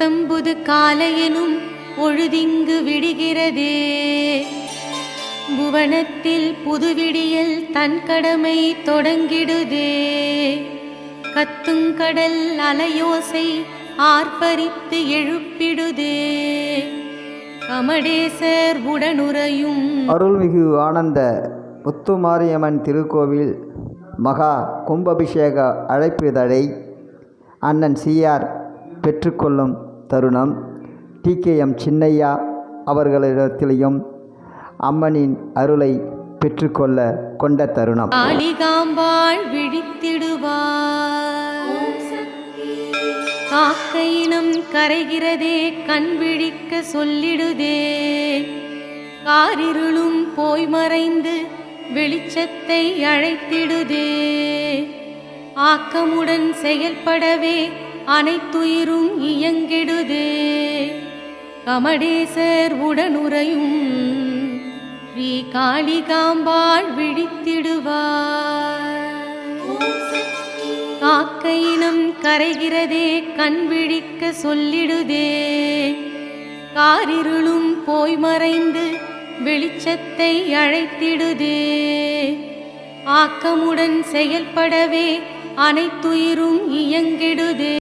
புத்தம்புது காலையெனும் பொழுதிங்கு விடுகிறதே. புவனத்தில் புதுவிடியல் தன் கடமை தொடங்கிடுதே. கத்துங்கடல் அலையோசை ஆர்ப்பரித்து எழுப்பிடுதே. கமடேசர் உடனுறையும் அருள்மிகு ஆனந்த முத்துமாரியம்மன் திருக்கோவில் மகா கும்பாபிஷேக அழைப்பிதழை அண்ணன் சிஆர் பெற்றுக்கொள்ளும் தருணம். டிகேஎம் சின்னையா அவர்களிடத்திலையும் அம்மனின் அருளை பெற்றுக்கொள்ள கொண்ட தருணம். காளிகாம்பாள் விழித்திடுவார் காக்கையினம் கரைகிறதே கண் விழிக்க சொல்லிடுதே. காரிருளும் போய் மறைந்து வெளிச்சத்தை அழைத்திடுதே. ஆக்கமுடன் செயல்படவே அனைத்துயிரும் இயங்கிடுதே. கமடேசர் உடனுரையும் ஸ்ரீ காளிகாம்பாள் விழித்திடுவார். காக்கையினம் கரைகிறதே கண் விழிக்க சொல்லிடுதே. காரிருளும் போய் மறைந்து வெளிச்சத்தை அழைத்திடுதே. ஆக்கமுடன் செயல்படவே அனைத்துயிரும் இயங்கிடுதே.